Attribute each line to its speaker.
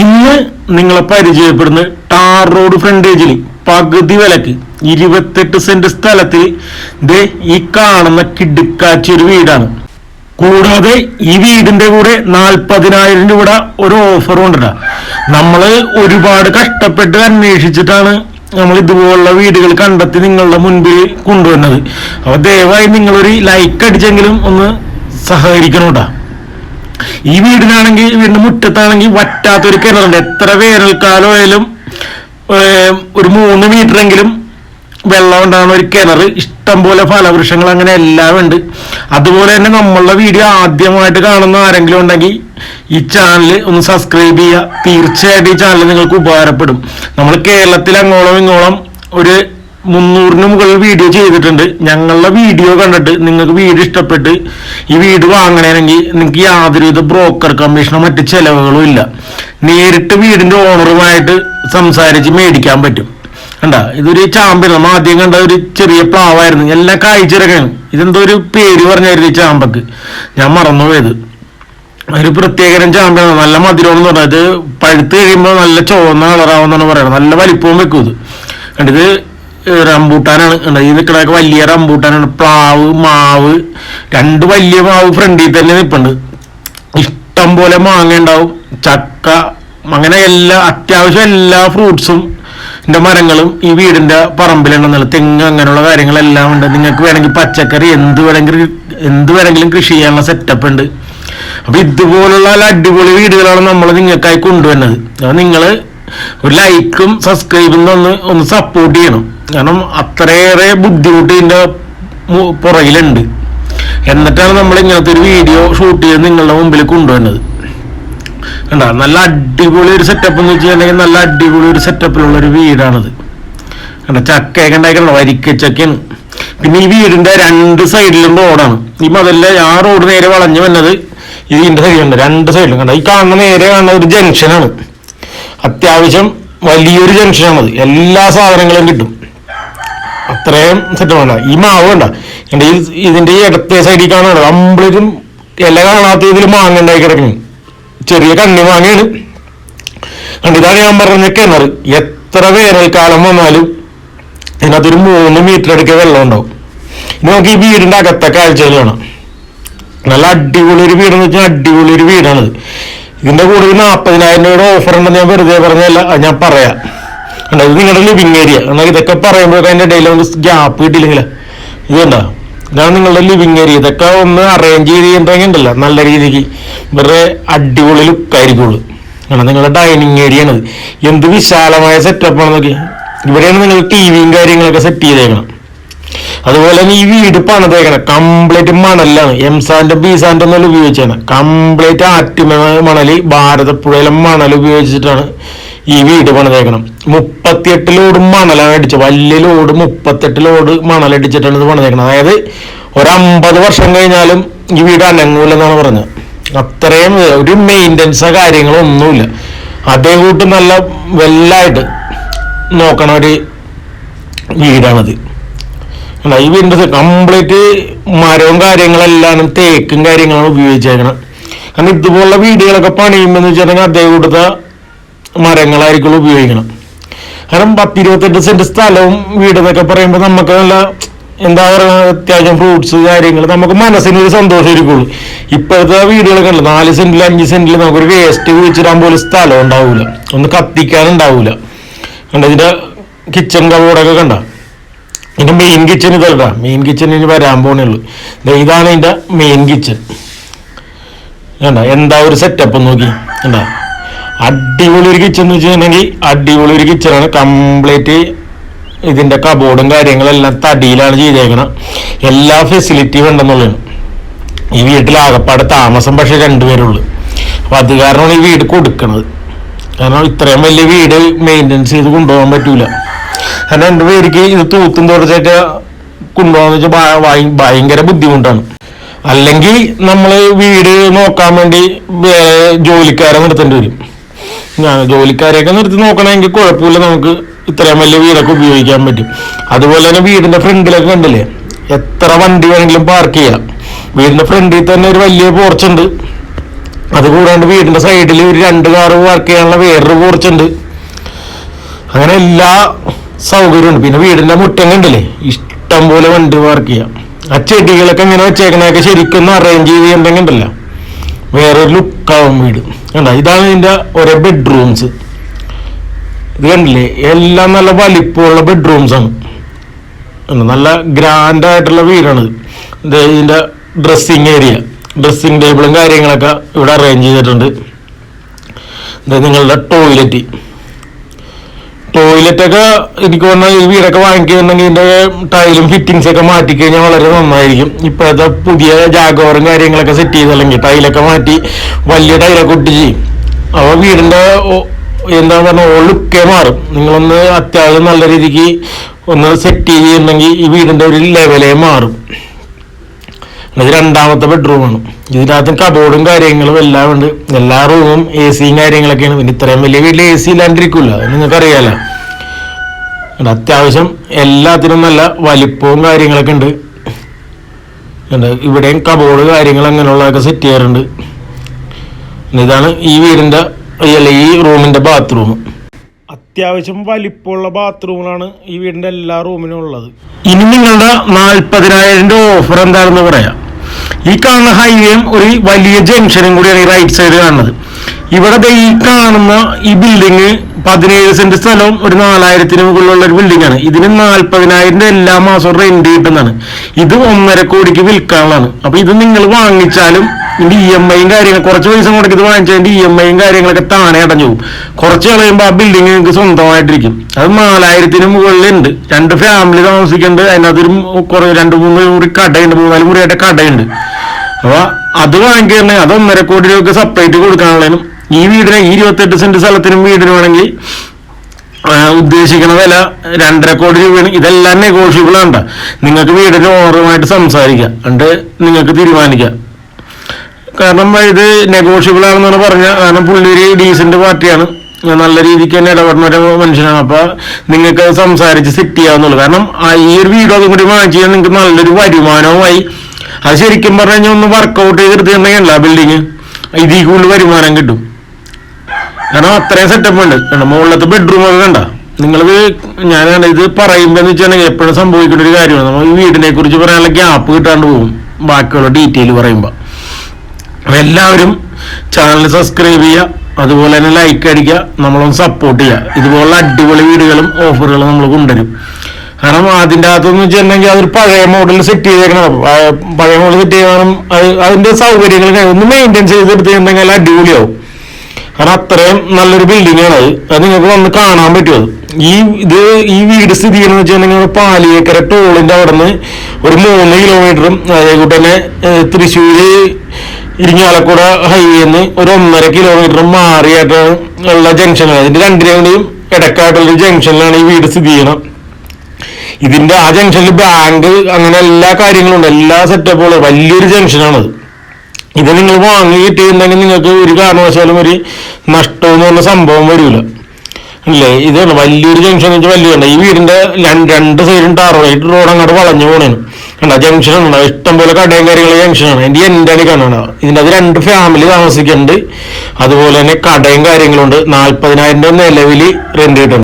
Speaker 1: ഇന്ന് നിങ്ങളെ പരിചയപ്പെടുന്ന tar road ഫ്രണ്ടേജിൽ പകുതി വിലക്ക് ഇരുപത്തെട്ട് സെന്റ് സ്ഥലത്തിൽ ഈ കാണുന്ന കിടുക്കാച്ചി ഒരു വീടാണ്. കൂടാതെ ഈ വീടിന്റെ കൂടെ നാൽപ്പതിനായിരം രൂപ ഒരു ഓഫറും ഉണ്ട് നമ്മൾ ഒരുപാട് കഷ്ടപ്പെട്ട് അന്വേഷിച്ചിട്ടാണ് നമ്മൾ ഇതുപോലുള്ള വീടുകൾ കണ്ടെത്തി നിങ്ങളുടെ മുൻപിൽ കൊണ്ടുവന്നത്. അപ്പൊ ദയവായി നിങ്ങളൊരു ലൈക്ക് അടിച്ചെങ്കിലും ഒന്ന് സഹകരിക്കണം കേട്ടോ ഈ വീടിനാണെങ്കിൽ വീടിന്റെ മുറ്റത്താണെങ്കിൽ വറ്റാത്തൊരു കിണറുണ്ട്. എത്ര വേനൽക്കാലമായാലും ആയാലും ഒരു മൂന്ന് മീറ്ററെങ്കിലും വെള്ളം ഉണ്ടാകുന്ന ഒരു കിണർ. ഇഷ്ടംപോലെ ഫലവൃക്ഷങ്ങൾ അങ്ങനെ എല്ലാം ഉണ്ട്. അതുപോലെ തന്നെ നമ്മളുടെ വീഡിയോ ആദ്യമായിട്ട് കാണുന്ന ആരെങ്കിലും ഉണ്ടെങ്കിൽ ഈ ചാനൽ ഒന്ന് സബ്സ്ക്രൈബ് ചെയ്യുക. തീർച്ചയായിട്ടും ഈ ചാനൽ നിങ്ങൾക്ക് ഉപകാരപ്പെടും. നമ്മൾ കേരളത്തിൽ അങ്ങോളം ഇങ്ങോളം ഒരു മുന്നൂറിന് മുകളിൽ വീഡിയോ ചെയ്തിട്ടുണ്ട്. ഞങ്ങളുടെ വീഡിയോ കണ്ടിട്ട് നിങ്ങൾക്ക് വീട് ഇഷ്ടപ്പെട്ട് ഈ വീട് വാങ്ങണമെങ്കിൽ നിങ്ങൾക്ക് യാതൊരുവിധ ബ്രോക്കർ കമ്മീഷനോ മറ്റു ചെലവുകളും ഇല്ല. നേരിട്ട് വീടിന്റെ ഓണറുമായിട്ട് സംസാരിച്ച് മേടിക്കാൻ പറ്റും. കണ്ട? ഇതൊരു ചാമ്പൻ നമ്മൾ ആദ്യം കണ്ട ഒരു ചെറിയ പ്ലാവായിരുന്നു. എല്ലാം കായ്ച്ചിറക്കാണ് ഇതെന്തോ ഒരു പേര് പറഞ്ഞായിരുന്നു ഈ ചാമ്പക്ക്. ഞാൻ മറന്നുപോയത്. ഒരു പ്രത്യേകതരം ചാമ്പ്യാണ് നല്ല മധുരം എന്ന് പറഞ്ഞത് പഴുത്ത് കഴിയുമ്പോൾ നല്ല ചുവന്ന കളറാവുന്നാണ് പറയുന്നത്. നല്ല വലിപ്പവും വെക്കും ഇത്. കണ്ടിത് റംബൂട്ടാനാണ്. കണ്ടോ ഈ നിൽക്കണൊക്കെ വലിയ റംബൂട്ടാനാണ്. പ്ലാവ് മാവ് രണ്ട് വലിയ മാവ് ഫ്രണ്ടിൽ തന്നെ നിൽപ്പുണ്ട് ഇഷ്ടം പോലെ മാങ്ങ ഉണ്ടാവും. ചക്ക അങ്ങനെ എല്ലാ അത്യാവശ്യം എല്ലാ ഫ്രൂട്ട്സും എന്റെ മരങ്ങളും ഈ വീടിന്റെ പറമ്പിലുണ്ടെന്നുള്ള തെങ്ങ് അങ്ങനെയുള്ള കാര്യങ്ങളെല്ലാം ഉണ്ട്. നിങ്ങൾക്ക് വേണമെങ്കിൽ പച്ചക്കറി എന്ത് വേണമെങ്കിലും എന്ത് വേണമെങ്കിലും കൃഷി ചെയ്യാനുള്ള സെറ്റപ്പ് ഉണ്ട്. അപ്പൊ ഇതുപോലുള്ള നല്ല അടിപൊളി വീടുകളാണ് നമ്മൾ നിങ്ങൾക്കായി കൊണ്ടുവരുന്നത്. അപ്പൊ നിങ്ങൾ ഒരു ലൈക്കും സബ്സ്ക്രൈബും ഒന്ന് ഒന്ന് സപ്പോർട്ട് ചെയ്യണം. കാരണം അത്രയേറെ ബുദ്ധിമുട്ട് ഇതിന്റെ പുറകിലുണ്ട്. എന്നിട്ടാണ് നമ്മൾ ഇങ്ങനത്തെ ഒരു വീഡിയോ ഷൂട്ട് ചെയ്ത് നിങ്ങളുടെ മുമ്പിൽ കൊണ്ടുവന്നത് കണ്ട? നല്ല അടിപൊളി ഒരു സെറ്റപ്പ് എന്ന് വെച്ചിട്ടുണ്ടെങ്കിൽ നല്ല അടിപൊളി ഒരു സെറ്റപ്പിലുള്ള ഒരു വീടാണിത്. കണ്ട? ചക്കയൊക്കെ ഉണ്ടായിക്കണ്ട വരിക്കച്ചക്കയാണ് പിന്നെ ഈ വീടിന്റെ രണ്ട് സൈഡിലും റോഡാണ് ഈ മതല്ല ആ റോഡ് നേരെ വളഞ്ഞു വന്നത് ഇതിന്റെ സൈഡിലുണ്ട് രണ്ട് സൈഡിലും കണ്ട? ഈ കാണുന്ന നേരെ കാണുന്ന ഒരു ജംഗ്ഷനാണ് അത്യാവശ്യം വലിയൊരു ജംഗ്ഷനാണത് എല്ലാ സാധനങ്ങളും കിട്ടും. അത്രയും സെറ്റപ്പാണ് ഈ മാവ് വേണ്ട. എന്റെ ഈ ഇതിന്റെ ഈ ഇടത്തെ സൈഡിൽ കാണാണ്. കംപ്ലീറ്റും ഇല കാണാത്ത ഇതിൽ മാങ്ങ ഉണ്ടായി കിടക്കുന്നു. ചെറിയ കണ്ണി മാങ്ങയാണ്. കണ്ടിതാണ് ഞാൻ പറഞ്ഞ കിണർ. എത്ര വേനൽക്കാലം വന്നാലും ഇതിനകത്തൊരു മൂന്ന് മീറ്റർ അടുക്ക വെള്ളം ഉണ്ടാവും. ഇനി നമുക്ക് ഈ വീടിന്റെ അകത്തെ കാഴ്ചകൾ കാണാം. നല്ല അടിപൊളി ഒരു വീടെന്ന് വെച്ചാൽ അടിപൊളി ഒരു വീടാണിത്. ഇതിന്റെ കൂടെ ഒരു നാൽപ്പതിനായിരം രൂപയുടെ ഓഫർ ഉണ്ടെന്ന് ഞാൻ വെറുതെ പറഞ്ഞല്ല. ഞാൻ പറയാം. ഇത് നിങ്ങളുടെ ലിവിങ് ഏരിയ എന്നാൽ ഇതൊക്കെ പറയുമ്പോഴൊക്കെ അതിന്റെ ഇടയിൽ ഒന്ന് ഗ്യാപ്പ് കിട്ടിയില്ലെങ്കിൽ ഇത് ഇതാണ് നിങ്ങളുടെ ലിവിങ് ഏരിയ ഇതൊക്കെ ഒന്ന് അറേഞ്ച് ചെയ്ത് ചെയ്യുമ്പോഴെങ്കിൽ ഉണ്ടല്ലോ. നല്ല രീതിക്ക് വെറുതെ അടിപൊളി ലുക്കായിരിക്കുള്ളൂ കാരണം നിങ്ങളുടെ ഡൈനിങ് ഏരിയ ആണ് എന്ത് വിശാലമായ സെറ്റപ്പ് ആണെന്നൊക്കെ. ഇവിടെയാണ് നിങ്ങൾ ടി വിയും കാര്യങ്ങളൊക്കെ സെറ്റ് ചെയ്തേക്കണം അതുപോലെ തന്നെ ഈ വീട് പണിതേക്കണം. കംപ്ലീറ്റ് മണലാണ്. എം സാൻഡും ബി ബീസാന്റെ ഒന്നും ഉപയോഗിച്ചാണ് കംപ്ലീറ്റ് ആറ്റുമ മണൽ ഭാരതപ്പുഴയിലെ മണൽ ഉപയോഗിച്ചിട്ടാണ് ഈ വീട് പണിതേക്കണം. മുപ്പത്തിയെട്ട് ലോഡ് മണലാണ് അടിച്ചത്. വലിയ ലോഡ് മുപ്പത്തെട്ട് ലോഡ് മണലടിച്ചിട്ടാണ് ഇത് പണിതേക്കണം. അതായത് ഒരു അമ്പത് വർഷം കഴിഞ്ഞാലും ഈ വീട് അനങ്ങൂലെന്നാണ് പറഞ്ഞത്. അത്രയും ഒരു മെയിന്റനൻസോ കാര്യങ്ങളോ ഒന്നുമില്ല. അതേ കൂട്ട് നല്ല വെല്ലായിട്ട് നോക്കണ ഒരു വീടാണത്. അല്ല, ഈ വിൻഡോസ് കംപ്ലീറ്റ് മരവും കാര്യങ്ങളെല്ലാം തേക്കും കാര്യങ്ങളാണ് ഉപയോഗിച്ചേക്കണം കാരണം ഇതുപോലുള്ള വീടുകളൊക്കെ പണിയുമ്പോൾ വെച്ചിട്ടുണ്ടെങ്കിൽ അതേ കൊടുത്ത മരങ്ങളായിരിക്കും ഉപയോഗിക്കണം കാരണം പത്തിരുപത്തെട്ട് സെന്റ് സ്ഥലവും വീട് എന്നൊക്കെ പറയുമ്പോൾ നമുക്ക് നല്ല എന്താ പറയുക അത്യാവശ്യം ഫ്രൂട്ട്സ് കാര്യങ്ങൾ നമുക്ക് മനസ്സിനൊരു സന്തോഷമായിരിക്കുള്ളൂ ഇപ്പോഴത്തെ വീടുകളൊക്കെ ഉണ്ട് നാല് സെന്റിൽ അഞ്ച് സെന്റിൽ നമുക്കൊരു വേസ്റ്റ് കുഴിച്ചിടാൻ പോലും സ്ഥലം ഉണ്ടാവില്ല ഒന്ന് കത്തിക്കാനുണ്ടാവില്ല കണ്ട ഇതിന്റെ കിച്ചൺ കബോർഡൊക്കെ കണ്ട? ഇതിന്റെ മെയിൻ കിച്ചൻ ഇതല്ല മെയിൻ കിച്ചൻ ഇനി വരാൻ പോണേ ഉള്ളൂ. ഇതാണ് ഇതിന്റെ മെയിൻ കിച്ചൻ എന്താ ഒരു സെറ്റപ്പ് നോക്കി. എന്താ അടിപൊളി ഒരു കിച്ചൺ എന്ന് വെച്ചിട്ടുണ്ടെങ്കിൽ അടിപൊളി ഒരു കിച്ചണാണ് കംപ്ലീറ്റ് ഇതിന്റെ കബോർഡും കാര്യങ്ങളെല്ലാം തടിയിലാണ് ചെയ്തേക്കണം. എല്ലാ ഫെസിലിറ്റിയും ഉണ്ടെന്നുള്ളതാണ്. ഈ വീട്ടിൽ ആകപ്പാടെ താമസം പക്ഷെ രണ്ടുപേരുള്ളൂ. അപ്പൊ അത് കാരണമാണ് ഈ വീട് കൊടുക്കണത്. കാരണം ഇത്രയും വലിയ വീട് മെയിന്റെനൻസ് ചെയ്ത് കൊണ്ടുപോകാൻ പറ്റൂല. കാരണം എന്റെ പേർക്ക് ഇത് തൂത്തും തുടച്ചൊക്കെ കൊണ്ടുപോകാന്ന് വെച്ചാൽ ഭയങ്കര ബുദ്ധിമുട്ടാണ്. അല്ലെങ്കിൽ നമ്മൾ വീട് നോക്കാൻ വേണ്ടി ജോലിക്കാരെ നിർത്തേണ്ടി വരും. ഞാൻ ജോലിക്കാരെയൊക്കെ നിർത്തി നോക്കണമെങ്കിൽ കുഴപ്പമില്ല നമുക്ക് ഇത്രയും വലിയ വീടൊക്കെ ഉപയോഗിക്കാൻ പറ്റും. അതുപോലെ തന്നെ വീടിന്റെ ഫ്രണ്ടിലൊക്കെ കണ്ടില്ലേ? എത്ര വണ്ടി വേണമെങ്കിലും പാർക്ക് ചെയ്യാം. വീടിന്റെ ഫ്രണ്ടിൽ തന്നെ ഒരു വലിയ പോർച്ച് പോർച്ചുണ്ട് അതുകൂടാണ്ട് വീടിന്റെ സൈഡിൽ ഒരു രണ്ട് കാറ് പാർക്ക് ചെയ്യാനുള്ള വേറൊരു പോർച്ചുണ്ട് അങ്ങനെ എല്ലാ സൗകര്യമുണ്ട്. പിന്നെ വീടിന്റെ മുറ്റം കണ്ടില്ലേ? ഇഷ്ടം പോലെ വണ്ടി പാർക്ക് ചെയ്യാം. ആ ചെടികളൊക്കെ ഇങ്ങനെ വെച്ചേക്കണൊക്കെ ശരിക്കും അറേഞ്ച് ചെയ്ത് ചെയ്യുന്നുണ്ടെങ്കിലല്ല വേറൊരു ലുക്കാവും വീട്. കണ്ട? ഇതാണ് ഇതിന്റെ ഓരോ ബെഡ്റൂംസ് ഇത് കണ്ടില്ലേ? എല്ലാം നല്ല വലിപ്പമുള്ള ബെഡ്റൂംസ് ആണ്. നല്ല ഗ്രാൻഡ് ആയിട്ടുള്ള വീടാണ് ഇത്. ഇതിന്റെ ഡ്രസ്സിങ് ഏരിയ ഡ്രസ്സിങ് ടേബിളും കാര്യങ്ങളൊക്കെ ഇവിടെ അറേഞ്ച് ചെയ്തിട്ടുണ്ട്. നിങ്ങളുടെ ടോയ്ലറ്റ് ടോയ്ലറ്റൊക്കെ എനിക്ക് പറഞ്ഞാൽ വീടൊക്കെ വാങ്ങിക്കുന്നുണ്ടെങ്കിൽ ഇതിന്റെ ടൈലും ഫിറ്റിങ്സ് ഒക്കെ മാറ്റി കഴിഞ്ഞാൽ വളരെ നന്നായിരിക്കും. ഇപ്പോഴത്തെ പുതിയ ജാഗോറും കാര്യങ്ങളൊക്കെ സെറ്റ് ചെയ്തല്ലെങ്കിൽ ടൈലൊക്കെ മാറ്റി വലിയ ടൈലൊക്കെ ഒട്ടിച്ച് അപ്പോൾ വീടിന്റെ എന്താ പറഞ്ഞ ലുക്കേ മാറും. നിങ്ങളൊന്ന് അത്യാവശ്യം നല്ല രീതിക്ക് ഒന്ന് സെറ്റ് ചെയ്യുന്നുണ്ടെങ്കിൽ ഈ വീടിന്റെ ഒരു ലെവലേ മാറും. രണ്ടാമത്തെ രണ്ടാമത്തെ ബെഡ്റൂമാണ് ഇതിനകത്ത് കബോർഡും കാര്യങ്ങളും എല്ലാം ഉണ്ട്. എല്ലാ റൂമും എ സിയും കാര്യങ്ങളൊക്കെയാണ്. പിന്നെ ഇത്രയും വലിയ വീട്ടിൽ എ സി ഇല്ലാണ്ടിരിക്കില്ല അത് നിങ്ങൾക്ക് അറിയാലോ ഉണ്ട്. അത്യാവശ്യം എല്ലാത്തിനും നല്ല വലിപ്പവും കാര്യങ്ങളൊക്കെ ഉണ്ട്. ഇവിടെയും കബോർഡ് കാര്യങ്ങൾ അങ്ങനെയുള്ളതൊക്കെ സെറ്റ് ചെയ്യാറുണ്ട്. ഇതാണ് ഈ വീടിന്റെ അല്ല ഈ റൂമിന്റെ ബാത്റൂം അത്യാവശ്യം വലിപ്പമുള്ള ബാത്റൂമുകളാണ് ഈ വീടിന്റെ എല്ലാ റൂമിനും ഉള്ളത്. ഇനി നിങ്ങളുടെ നാൽപ്പതിനായിരം രൂപ ഓഫർ എന്താണെന്ന് പറയാം. ഈ കാണുന്ന ഹൈവേയും ഒരു വലിയ ജംഗ്ഷനും കൂടിയാണ് ഈ റൈറ്റ് സൈഡ് കാണുന്നത്. ഇവിടെ ഈ കാണുന്ന ഈ ബിൽഡിങ് പതിനേഴ് സെന്റ് സ്ഥലവും ഒരു നാലായിരത്തിന് മുകളിലുള്ള ഒരു ബിൽഡിംഗ് ആണ്. ഇതിന് നാൽപ്പതിനായിരം രൂപ എല്ലാ മാസവും റെന്റ് കിട്ടുന്നതാണ്. ഇത് ഒന്നര കോടിക്ക് വിൽക്കാനുള്ളതാണ്. അപ്പൊ ഇത് നിങ്ങൾ വാങ്ങിച്ചാലും ഇതിന്റെ ഇ എം ഐയും കാര്യങ്ങൾ കുറച്ച് പൈസ മുടക്കി ഇത് വാങ്ങിച്ചതിന്റെ ഇ എം ഐയും കാര്യങ്ങളൊക്കെ താനെ അടഞ്ഞു പോകും. കുറച്ച് കളയുമ്പോൾ ആ ബിൽഡിംഗ് നിങ്ങൾക്ക് സ്വന്തമായിട്ടിരിക്കും. അത് നാലായിരത്തിന് മുകളിലുണ്ട്. രണ്ട് ഫാമിലി താമസിക്കുന്നുണ്ട് അതിനകത്തൊരു കുറേ രണ്ട് മൂന്ന് മുറി കടയുണ്ട് മൂന്നാൽ മുറിയായിട്ട് കടയുണ്ട്. അപ്പോൾ അത് വാങ്ങിക്കുന്നത് അത് ഒന്നര കോടി രൂപയ്ക്ക് സെപ്പറേറ്റ് കൊടുക്കാനുള്ളതിനും ഈ വീടിന് ഈ ഇരുപത്തെട്ട് സെന്റ് സ്ഥലത്തിനും വീടിന് വേണമെങ്കിൽ ഉദ്ദേശിക്കുന്ന വില രണ്ടര കോടി രൂപയാണ്. ഇതെല്ലാം നെഗോഷ്യബിൾ ആണ് നിങ്ങൾക്ക് വീടിന്റെ ഓണറുമായിട്ട് സംസാരിക്കാം. അണ്ട് നിങ്ങൾക്ക് തീരുമാനിക്കാം. കാരണം ഇത് നെഗോഷ്യബിൾ ആണെന്നാണ് പറഞ്ഞ കാരണം പുള്ളി ഒരു ഡീസന്റ് പാർട്ടിയാണ് നല്ല രീതിക്ക് തന്നെ ഇടപെടുന്ന ഒരു മനുഷ്യനാണ്. അപ്പൊ നിങ്ങൾക്ക് സംസാരിച്ച് സെറ്റ് ചെയ്യാവുന്നുള്ളൂ കാരണം ഈ ഒരു വീഡിയോ അതും കൂടി വാങ്ങിച്ചു കഴിഞ്ഞാൽ നിങ്ങൾക്ക് നല്ലൊരു വരുമാനവുമായി. അത് ശരിക്കും പറഞ്ഞു കഴിഞ്ഞാൽ ഒന്ന് വർക്കൗട്ട് ചെയ്തെടുത്തിട്ടുണ്ടെങ്കിൽ അല്ല ബിൽഡിങ് ഇതിൽ കൂടുതൽ വരുമാനം കിട്ടും. കാരണം അത്രയും സെറ്റപ്പ് ഉണ്ട്. കാരണം മുകളിലത്തെ ബെഡ്റൂം ഒക്കെ കണ്ട? നിങ്ങളത് ഞാനാണ് ഇത് പറയുമ്പോൾ എന്ന് വെച്ചിട്ടുണ്ടെങ്കിൽ എപ്പോഴും സംഭവിക്കേണ്ട ഒരു കാര്യമാണ്. നമ്മൾ ഈ വീടിനെ കുറിച്ച് പറയാനുള്ള ഗ്യാപ്പ് കിട്ടാണ്ട് പോകും. ബാക്കിയുള്ള ഡീറ്റെയിൽ പറയുമ്പോൾ അപ്പൊ എല്ലാവരും ചാനൽ സബ്സ്ക്രൈബ് ചെയ്യുക അതുപോലെ തന്നെ ലൈക്ക് അടിക്കുക നമ്മളൊന്ന് സപ്പോർട്ട് ചെയ്യുക. ഇതുപോലുള്ള അടിപൊളി വീടുകളും ഓഫറുകളും നമ്മൾ കൊണ്ടുവരും. കാരണം അതിന്റെ അകത്തെന്ന് വെച്ചിട്ടുണ്ടെങ്കിൽ അതൊരു പഴയ മോഡൽ സെറ്റ് ചെയ്തേക്കണം പഴയ മോഡൽ സെറ്റ് ചെയ്യണം അത് അതിന്റെ സൗകര്യങ്ങൾ ഒന്ന് മെയിന്റെയിൻ ചെയ്തെടുത്തിട്ടുണ്ടെങ്കിൽ അടിപൊളിയാവും. കാരണം അത്രയും നല്ലൊരു ബിൽഡിംഗ് ആണ് അത്. നിങ്ങൾക്ക് വന്ന് കാണാൻ പറ്റും അത്. ഈ ഇത് ഈ വീട് സ്ഥിതി ചെയ്യണമെന്ന് വെച്ചിട്ടുണ്ടെങ്കിൽ പാലിയേക്കര ടോളിന്റെ അവിടെ നിന്ന് ഒരു മൂന്ന് കിലോമീറ്ററും അതേക്കൂട്ട് തന്നെ തൃശ്ശൂർ ഇരിങ്ങാലക്കുട ഹൈവേന്ന് ഒരു ഒന്നര കിലോമീറ്റർ മാറിയായിട്ടാണ് ഉള്ള ജംഗ്ഷനാണ് ഇതിന്റെ രണ്ടിനെയും ഇടക്കായിട്ടുള്ള ജംഗ്ഷനിലാണ് ഈ വീട് സ്ഥിതി ചെയ്യണം ഇതിന്റെ ആ ജംഗ്ഷനിൽ ബാങ്ക് അങ്ങനെ എല്ലാ കാര്യങ്ങളും ഉണ്ട്. എല്ലാ സെറ്റപ്പുകളും വലിയൊരു ജംഗ്ഷനാണത് ഇത് നിങ്ങൾ വാങ്ങി കിട്ടിയിട്ടുണ്ടെങ്കിൽ നിങ്ങൾക്ക് ഒരു കാരണവശാലും ഒരു നഷ്ടം എന്ന് പറഞ്ഞ സംഭവം വരില്ല അല്ലേ? ഇത് വലിയൊരു ജംഗ്ഷൻ എന്ന് വെച്ചാൽ വലിയ ഈ വീടിന്റെ രണ്ട് സൈഡും ടാർ റോഡ് അങ്ങോട്ട് വളഞ്ഞു പോണേന്. കണ്ട? ജംഗ്ഷൻ ആണ് ഇഷ്ടം പോലെ കടയും കാര്യങ്ങളും ജംഗ്ഷനാണ് എന്റെ എന്റെ കാണണം ഇതിന്റെ അത് രണ്ട് ഫാമിലി താമസിക്കുന്നുണ്ട്. അതുപോലെ തന്നെ കടയും കാര്യങ്ങളുണ്ട് നാല്പതിനായിരം രൂപ നിലവിൽ റെന്റ് കിട്ടുന്നുണ്ട്.